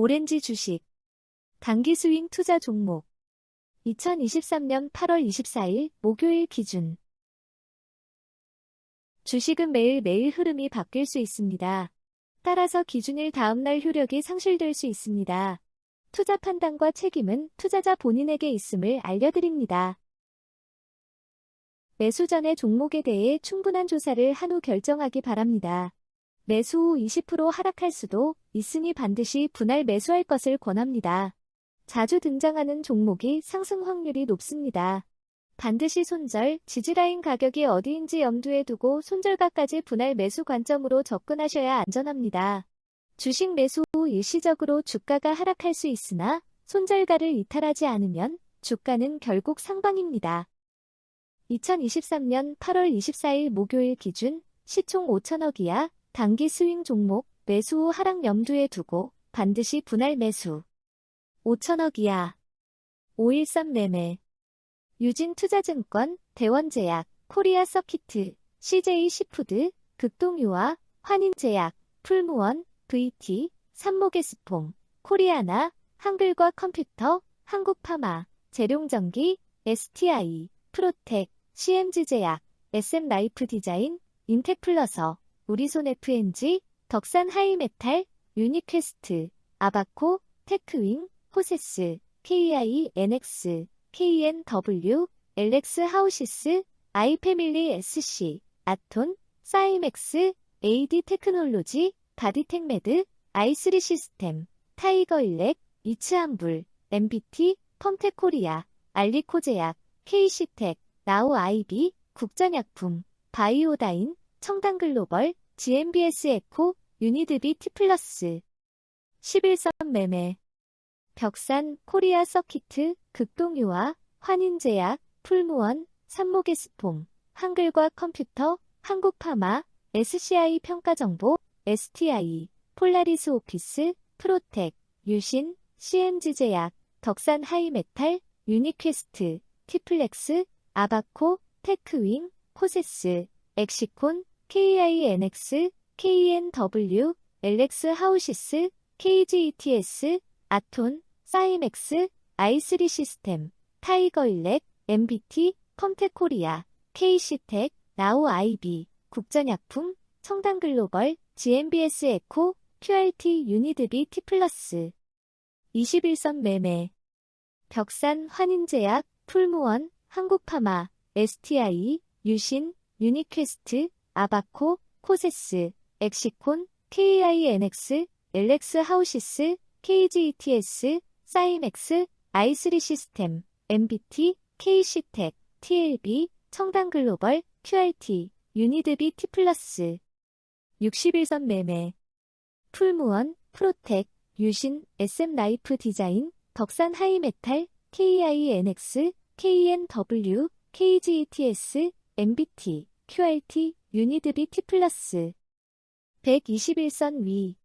오렌지 주식. 단기 스윙 투자 종목. 2023년 8월 24일 목요일 기준. 주식은 매일매일 흐름이 바뀔 수 있습니다. 따라서 기준일 다음날 효력이 상실될 수 있습니다. 투자 판단과 책임은 투자자 본인에게 있음을 알려드립니다. 매수 전에 종목에 대해 충분한 조사를 한 후 결정하기 바랍니다. 매수 후 20% 하락할 수도 있으니 반드시 분할 매수할 것을 권합니다. 자주 등장하는 종목이 상승 확률이 높습니다. 반드시 손절, 지지라인 가격이 어디인지 염두에 두고 손절가까지 분할 매수 관점으로 접근하셔야 안전합니다. 주식 매수 후 일시적으로 주가가 하락할 수 있으나 손절가를 이탈하지 않으면 주가는 결국 상방입니다. 2023년 8월 24일 목요일 기준 시총 5천억 이하 단기 스윙 종목 매수 후 하락 염두에 두고 반드시 분할 매수. 5천억 이하 513 매매. 유진 투자증권, 대원제약, 코리아 서키트, CJ 시푸드, 극동유화, 환인제약, 풀무원, VT, 삼목에스폼, 코리아나, 한글과 컴퓨터, 한국파마, 재룡전기, STI, 프로텍, CMG제약, SM라이프 디자인, 인텍플러서, 우리손 FNG, 덕산 하이메탈, 유니퀘스트, 아바코, 테크윙, 호세스, KI, NX, KNW, LX 하우시스, 아이패밀리 SC, 아톤, 사이맥스, AD 테크놀로지, 바디텍메드, 아이스리 시스템, 타이거 일렉, 이츠한불, MBT, 펌텍코리아, 알리코제약, KC텍, 나우 아이비, 국전약품, 바이오다인, 청담글로벌, GMBS 에코, 유니드비 T플러스. 11선 매매 벽산, 코리아 서키트, 극동유화, 환인제약, 풀무원, 삼목에스폼, 한글과 컴퓨터, 한국파마, SCI 평가정보, STI, 폴라리스 오피스, 프로텍, 유신, CMG제약, 덕산 하이메탈, 유니퀘스트, 티플렉스, 아바코, 테크윙, 코세스, 엑시콘, KINX, KNW, LX 하우시스, KGETS, 아톤, 사이맥스, 아이스리 시스템, 타이거 일렉, MBT, 컴텍코리아, KC텍, 나우 아이비, 국전약품, 청담 글로벌, GMBS 에코, QRT 유니드비 T플러스. 21선 매매. 벽산 환인제약, 풀무원, 한국파마, STI, 유신, 유니퀘스트, 아바코, 코세스, 엑시콘, KINX, LX 하우시스, KGETS, 사이맥스, 아이스리 시스템, MBT, KC텍, TLB, 청담글로벌, QRT, 유니드비 T플러스. 61선 매매. 풀무원, 프로텍, 유신, SM라이프 디자인, 덕산 하이메탈, KINX, KNW, KGETS, MBT, QRT, 유니드비 T플러스. 121선 위.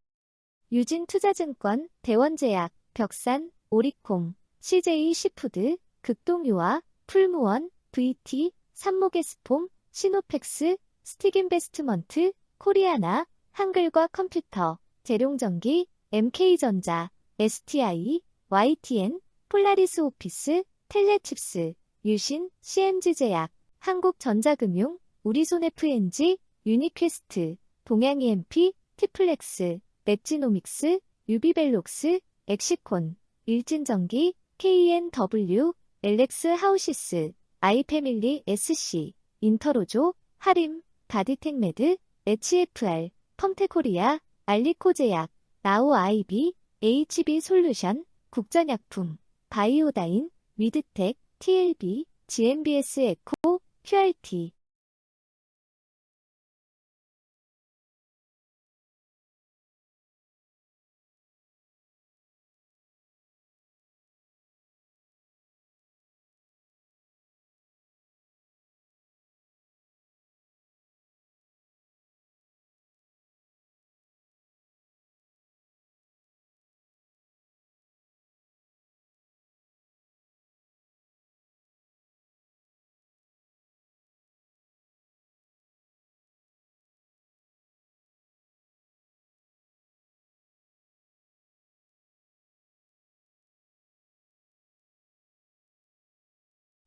유진투자증권, 대원제약, 벽산, 오리콤, CJ 시푸드, 극동유화, 풀무원, VT, 삼목에스폼, 시노펙스, 스틱인베스트먼트, 코리아나, 한글과 컴퓨터, 재룡전기, MK전자, STI, YTN, 폴라리스 오피스, 텔레칩스, 유신, CMG제약, 한국전자금융, 우리손 FNG, 유니퀘스트, 동양EMP, 티플렉스, 맵지노믹스, 유비벨록스, 엑시콘, 일진전기, KNW, LX 하우시스, 아이패밀리 SC, 인터로조, 하림, 바디텍메드, HFR, 펌테코리아, 알리코제약, 나우 아이비, HB 솔루션, 국전약품, 바이오다인, 위드텍, TLB, GMBS 에코, QRT.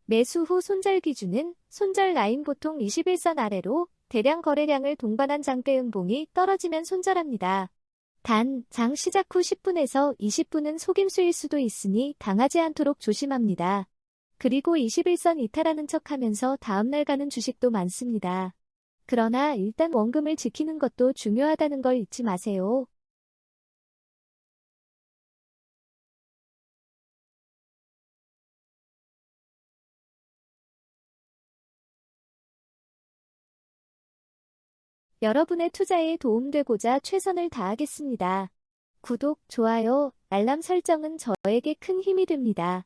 매수 후 손절 기준은 손절 라인 보통 21선 아래로 대량 거래량을 동반한 장대 음봉이 떨어지면 손절합니다. 단, 장 시작 후 10분에서 20분은 속임수일 수도 있으니 당하지 않도록 조심합니다. 그리고 21선 이탈하는 척 하면서 다음날 가는 주식도 많습니다. 그러나 일단 원금을 지키는 것도 중요하다는 걸 잊지 마세요. 여러분의 투자에 도움되고자 최선을 다하겠습니다. 구독, 좋아요, 알람 설정은 저에게 큰 힘이 됩니다.